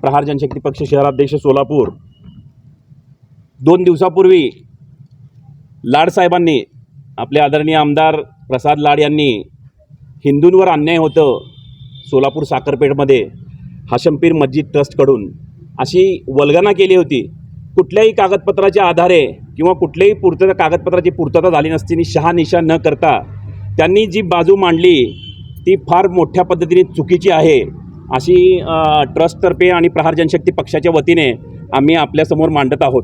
प्रहार जनशक्ती पक्ष शहराध्यक्ष सोलापूर. दोन दिवसापूर्वी लाडसाहेबांनी आपले आदरणीय आमदार प्रसाद लाड यांनी हिंदूंवर अन्याय होतं सोलापूर साखरपेठमध्ये हाशमपीर मस्जिद ट्रस्टकडून. अशी वल्गना केली होती. कुठल्याही कागदपत्राच्या आधारे किंवा कुठल्याही पूर्तता कागदपत्राची पूर्तता झाली नसती आणि शहानिशा न करता त्यांनी जी बाजू मांडली ती फार मोठ्या पद्धतीने चुकीची आहे. अशी ट्रस्टतर्फे आणि प्रहार जनशक्ती पक्षाच्या वतीने आम्ही आपल्यासमोर मांडत आहोत.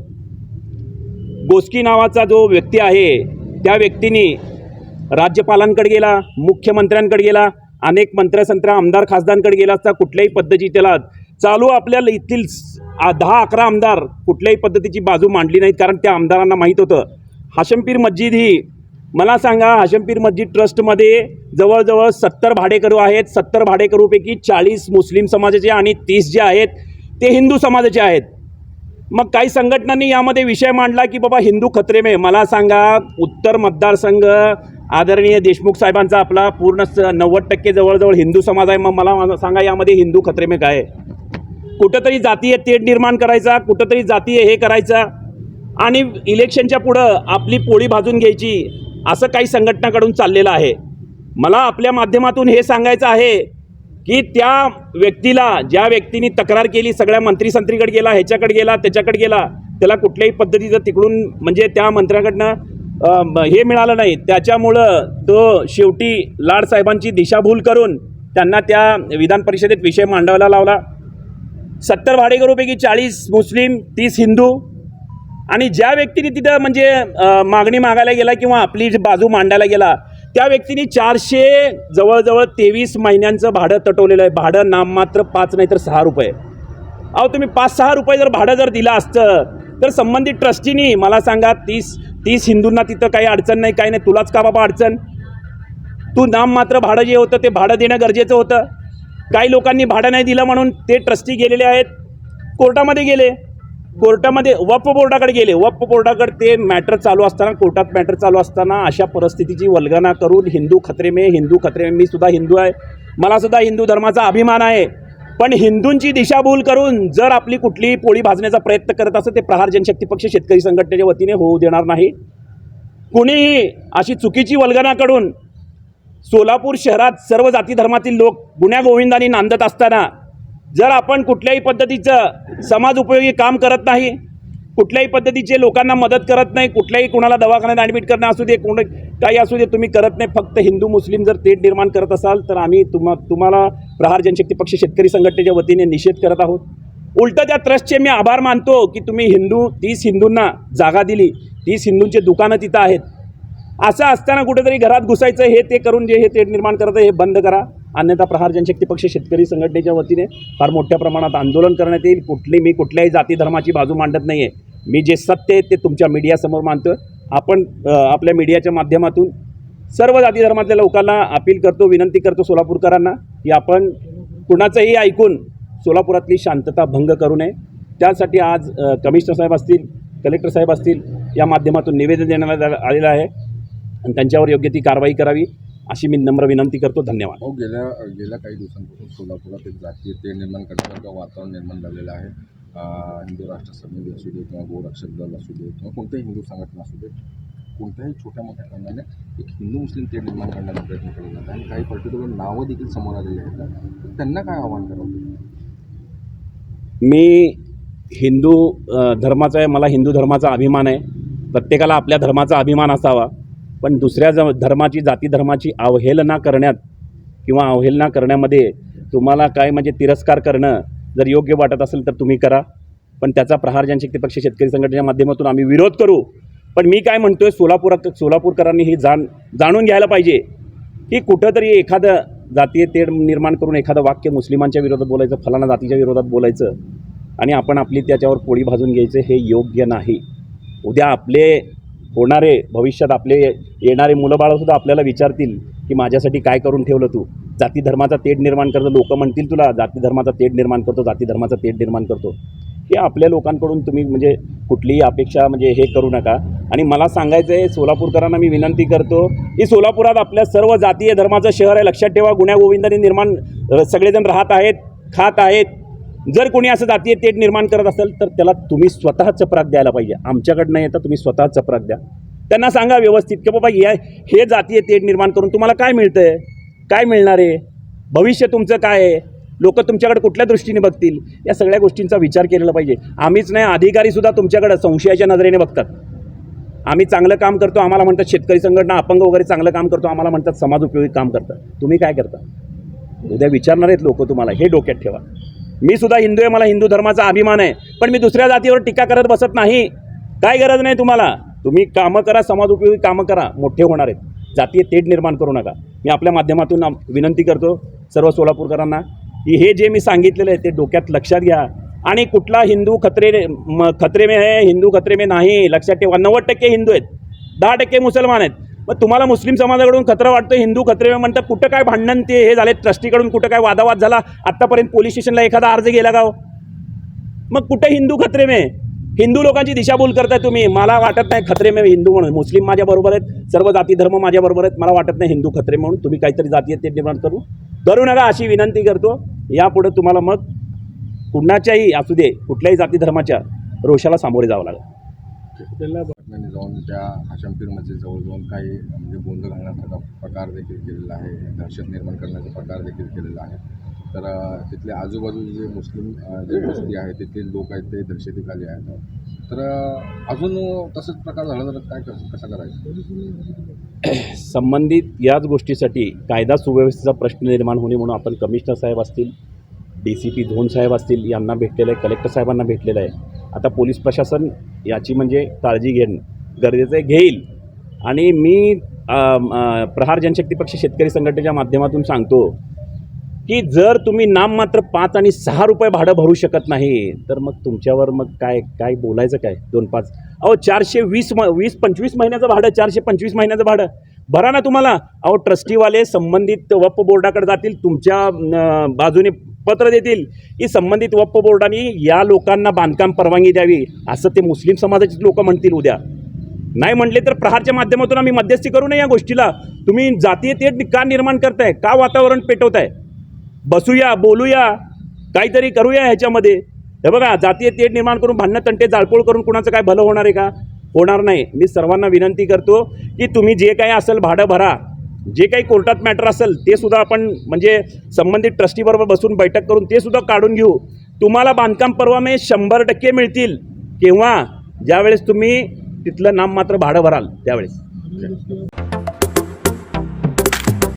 गोस्की नावाचा जो व्यक्ती आहे त्या व्यक्तीने राज्यपालांकडे गेला मुख्यमंत्र्यांकडे गेला अनेक मंत्र्यासंत्र्या आमदार खासदारांकडे गेला असता कुठल्याही पद्धती त्याला चालू आपल्याला येथील दहा अकरा आमदार कुठल्याही पद्धतीची बाजू मांडली नाहीत कारण त्या आमदारांना माहीत होतं. हाशमपीर मस्जिद ही मला सांगा हाशमपीर मस्जिद ट्रस्टमध्ये जवळजवळ सत्तर भाडेकरू आहेत. सत्तर भाडेकरूपैकी चाळीस मुस्लिम समाजाचे आणि तीस जे आहेत ते हिंदू समाजाचे आहेत. मग काही संघटनांनी यामध्ये विषय मांडला की बाबा हिंदू खत्रेमे मला सांगा उत्तर मतदारसंघ आदरणीय देशमुख साहेबांचा आपला पूर्ण स- नव्वद टक्के जवळजवळ हिंदू समाज आहे. मग मला सांगा यामध्ये हिंदू खत्रेमे काय कुठंतरी जातीय तेढ निर्माण करायचा कुठंतरी जातीय हे करायचा आणि इलेक्शनच्या पुढं आपली पोळी भाजून घ्यायची. असं काही संघटनाकडून चाललेलं आहे. मला आपल्या माध्यमातून हे सांगायचं आहे की त्या व्यक्तीला ज्या व्यक्तीने तक्रार केली सगळ्या मंत्री संत्रीकडे गेला ह्याच्याकडे गेला त्याच्याकडे गेला त्याला कुठल्याही पद्धतीचं तिकडून म्हणजे त्या मंत्र्याकडनं हे मिळालं नाही. त्याच्यामुळं तो शेवटी लाडसाहेबांची दिशाभूल करून त्यांना त्या विधान परिषदेत विषय मांडायला लावला. सत्तर भाडेकरूपैकी चाळीस मुस्लिम तीस हिंदू आणि ज्या व्यक्तीने तिथं म्हणजे मागणी मागायला गेला किंवा आपली जी बाजू मांडायला गेला त्या व्यक्तीने चारशे जवळजवळ तेवीस महिन्यांचं भाडं तटवलेलं आहे. भाडं नाममात्र पाच नाही तर सहा रुपये. अहो तुम्ही पाच सहा रुपये जर भाडं जर दिलं असतं तर संबंधित ट्रस्टीनी मला सांगा तीस तीस हिंदूंना तिथं काही अडचण नाही काही नाही. तुलाच का बाबा अडचण? तू नाममात्र भाडं जे होतं ते भाडं देणं गरजेचं होतं. काही लोकांनी भाडं नाही दिलं म्हणून ते ट्रस्टी गेलेले आहेत. कोर्टामध्ये गेले. कोर्टामध्ये वप बोर्डाकडे गेले. वप बोर्डाकडे ते मॅटर चालू असताना कोर्टात मॅटर चालू असताना अशा परिस्थितीची वल्गना करून हिंदू खत्रे मे हिंदू खत्रे में मी सुद्धा हिंदू आहे. मला सुद्धा हिंदू धर्माचा अभिमान आहे. पण हिंदूंची दिशाभूल करून जर आपली कुठलीही पोळी भाजण्याचा प्रयत्न करत असेल ते प्रहार जनशक्ती पक्ष शेतकरी संघटनेच्या वतीने होऊ देणार नाही. कुणीही अशी चुकीची वल्गना करून सोलापूर शहरात सर्व जाती धर्मातील लोक गुण्या गोविंदांनी नांदत असताना जर आपण कुठल्याही पद्धतीचं समाज उपयोगी काम करत नाही कुठल्याही पद्धतीचे लोकांना मदत करत नाही कुठल्याही कुणाला दवाखान्यात ॲडमिट करणं असू दे कोण काही असू दे तुम्ही करत नाही फक्त हिंदू मुस्लिम जर तेढ निर्माण करत असाल तर आम्ही तुम्हा तुम्हाला प्रहार जनशक्ती पक्ष शेतकरी संघटनेच्या वतीने निषेध करत आहोत. उलटं त्या ट्रस्टचे मी आभार मानतो की तुम्ही हिंदू तीस हिंदूंना जागा दिली तीस हिंदूंचे दुकानं तिथं आहेत. असं असताना कुठेतरी घरात घुसायचं हे ते करून जे हे तेढ निर्माण करतं हे बंद करा. अन्यथा प्रहार जनशक्ती पक्ष शेतकरी संघटनेच्या वतीने फार मोठ्या प्रमाणात आंदोलन करण्यात येईल. कुठली मी कुठल्याही जाती धर्माची बाजू मांडत नाही आहे मी जे सत्य आहे ते तुमच्या मीडियासमोर मानतो आपण आपल्या मीडियाच्या माध्यमातून सर्व जाती धर्मातल्या लोकांना अपील करतो विनंती करतो सोलापूरकरांना की आपण कुणाचंही ऐकून सोलापुरातली शांतता भंग करू नये. त्यासाठी आज कमिशनर साहेब असतील कलेक्टर साहेब असतील या माध्यमातून निवेदन देण्यात आलेलं आहे. आणि त्यांच्यावर योग्य ती कारवाई करावी. अशी मी नम्र विनंती करतो. धन्यवाद. हो गेल्या गेल्या काही दिवसांपासून सोलापुरात एक जातीय तेढ निर्माण करण्यासारखं वातावरण निर्माण झालेलं आहे. हिंदू राष्ट्र समिती असू दे किंवा गोरक्षक दल असू दे किंवा कोणत्याही हिंदू संघटना असू दे कोणत्याही छोट्या मोठ्या कारणाने एक हिंदू मुस्लिम तेढ निर्माण करण्याचा प्रयत्न केला जात. आणि काही पर्टिक्युलर नावं देखील समोर आलेली आहेत. त्यांना काय आव्हान करावं? मी हिंदू धर्माचा आहे मला हिंदू धर्माचा अभिमान आहे. प्रत्येकाला आपल्या धर्माचा अभिमान असावा. पण दुसऱ्या ज धर्माची जाती धर्माची अवहेलना करण्यात किंवा अवहेलना करण्यामध्ये तुम्हाला काय म्हणजे तिरस्कार करणं जर योग्य वाटत असेल तर तुम्ही करा. पण त्याचा प्रहार जनशक्ती पक्ष शेतकरी संघटनेच्या माध्यमातून आम्ही विरोध करू. पण मी काय म्हणतोय सोलापूर सोलापूरकरांनी ही जाण जाणून घ्यायला पाहिजे की कुठंतरी एखादं जातीय तेढ निर्माण करून एखादं वाक्य मुस्लिमांच्या विरोधात बोलायचं फलाना जातीच्या विरोधात बोलायचं आणि आपण आपली त्याच्यावर पोळी भाजून घ्यायचं हे योग्य नाही. उद्या आपले होणारे भविष्यात आपले येणारे मुलंबाळंसुद्धा आपल्याला विचारतील की माझ्यासाठी काय करून ठेवलं तू? जाती धर्माचा तेढ निर्माण करतो लोक म्हणतील तुला जाती धर्माचा तेढ निर्माण करतो जाती धर्माचा तेढ निर्माण करतो. हे आपल्या लोकांकडून तुम्ही म्हणजे कुठलीही अपेक्षा म्हणजे हे करू नका. आणि मला सांगायचं आहे सोलापूरकरांना मी विनंती करतो की सोलापुरात आपल्या सर्व जातीय धर्माचं शहर आहे. लक्षात ठेवा गुण्या गोविंदाने निर्माण सगळेजण राहत आहेत खात आहेत जर कोणी असं जातीय तेट निर्माण करत असेल तर त्याला तुम्ही स्वतः चपराक द्यायला पाहिजे. आमच्याकडनं येतं तुम्ही स्वतः चपराक द्या. त्यांना सांगा व्यवस्थित की बाबा या हे जातीय तेट निर्माण करून तुम्हाला काय मिळतं आहे काय मिळणार आहे? भविष्य तुमचं काय आहे? लोक तुमच्याकडे कुठल्या दृष्टीने बघतील? या सगळ्या गोष्टींचा विचार केलेला पाहिजे. आम्हीच नाही अधिकारीसुद्धा तुमच्याकडं संशयाच्या नजरेने बघतात. आम्ही चांगलं काम करतो आम्हाला म्हणतात शेतकरी संघटना अपंग वगैरे चांगलं काम करतो आम्हाला म्हणतात समाज उपयोगी काम करतात तुम्ही काय करता? उद्या विचारणार आहेत लोक तुम्हाला हे डोक्यात ठेवा. मी सुद्धा हिंदू आहे मला हिंदू धर्माचा अभिमान आहे. पण मी दुसऱ्या जातीवर टीका करत बसत नाही. काय गरज नाही तुम्हाला? तुम्ही कामं करा समाज उपयोगी कामं करा. मोठे होणार आहेत. जातीय तेढ निर्माण करू नका. मी आपल्या माध्यमातून विनंती करतो सर्व सोलापूरकरांना की हे जे मी सांगितलेलं आहे ते डोक्यात लक्षात घ्या. आणि कुठला हिंदू खत्रे म- खत्रे आहे हिंदू खत्रे मे नाही. लक्षात ठेवा. नव्वद टक्के हिंदू आहेत. दहा टक्के मुसलमान आहेत. मग तुम्हाला मुस्लिम समाजाकडून खतरा वाटतो हिंदू खत्रे म्हणतात कुठं काय भांडण ते हे झाले ट्रस्टीकडून कुठं काय वादावाद झाला आत्तापर्यंत पोलीस स्टेशनला एखादा अर्ज गेला का हो? मग कुठे हिंदू खत्रे मे? हिंदू लोकांची दिशाभूल करताय तुम्ही. मला वाटत नाही खत्रे मे हिंदू म्हणून. मुस्लिम माझ्याबरोबर आहेत सर्व जाती धर्म माझ्याबरोबर आहेत. मला वाटत नाही हिंदू खत्रे म्हणून. तुम्ही काहीतरी जाती आहेत ते निर्माण करू. करू नका अशी विनंती करतो. यापुढे तुम्हाला मग कुणाच्याही असू दे कुठल्याही जाती धर्माच्या रोषाला सामोरे जावं लागेल. जाऊन त्या हाशमपीर मस्जिद जवळ जाऊन काही म्हणजे गोंधळ घालण्यासारखा प्रकार देखील केलेला आहे दहशत निर्माण करण्याचा प्रकार देखील केलेला आहे. तर तिथले आजूबाजूचे जे मुस्लिम जे वस्ती आहे तिथले लोक आहेत ते दहशतीखाली आहेत. तर अजून तसंच प्रकार झाला तर काय कसं कसं करायचं? संबंधित याच गोष्टीसाठी कायदा सुव्यवस्थेचा प्रश्न निर्माण होणे म्हणून आपण कमिशनर साहेब असतील डी सी पी धोन साहेब असतील यांना भेटलेलं आहे कलेक्टर साहेबांना भेटलेलं आहे. आता पोलीस प्रशासन याची म्हणजे काळजी घेणं गरजेचं आहे घेईल. आणि मी प्रहार जनशक्ती पक्ष शेतकरी संघटनेच्या माध्यमातून सांगतो की जर तुम्ही नाममात्र पाच आणि सहा रुपये भाडं भरू शकत नाही तर मग तुमच्यावर मग काय काय बोलायचं काय? दोन पाच. अहो चारशे वीस म वीस पंचवीस महिन्याचं भाडं चारशे पंचवीस महिन्याचं भाडं. भरा ना तुम्हाला. अहो ट्रस्टीवाले संबंधित वप बोर्डाकडे जातील तुमच्या बाजूने पत्र देतील. की संबंधित वप्प बोर्डाने या लोकांना बांधकाम परवानगी द्यावी असं ते मुस्लिम समाजाचे लोक म्हणतील उद्या. नाही म्हटले तर प्रहारच्या माध्यमातून आम्ही मध्यस्थी करू नये या गोष्टीला. तुम्ही जातीय ते का निर्माण करताय? का वातावरण पेटवताय? बसूया बोलूया काहीतरी करूया ह्याच्यामध्ये. हे बघा जातीय तेढ निर्माण करून भांडणं तंटे जाळपोळ करून कुणाचं काय भलं होणार आहे का? होणार नाही. मी सर्वांना विनंती करतो की तुम्ही जे काय असेल भाडं भरा. जे काही कोर्टात मॅटर असेल ते सुद्धा आपण म्हणजे संबंधित ट्रस्टीबरोबर बसून बैठक करून ते सुद्धा काढून घेऊ. तुम्हाला बांधकाम परवाने शंभर टक्के मिळतील. केव्हा? ज्यावेळेस तुम्ही तिथलं नाममात्र भाडं भराल त्यावेळेस.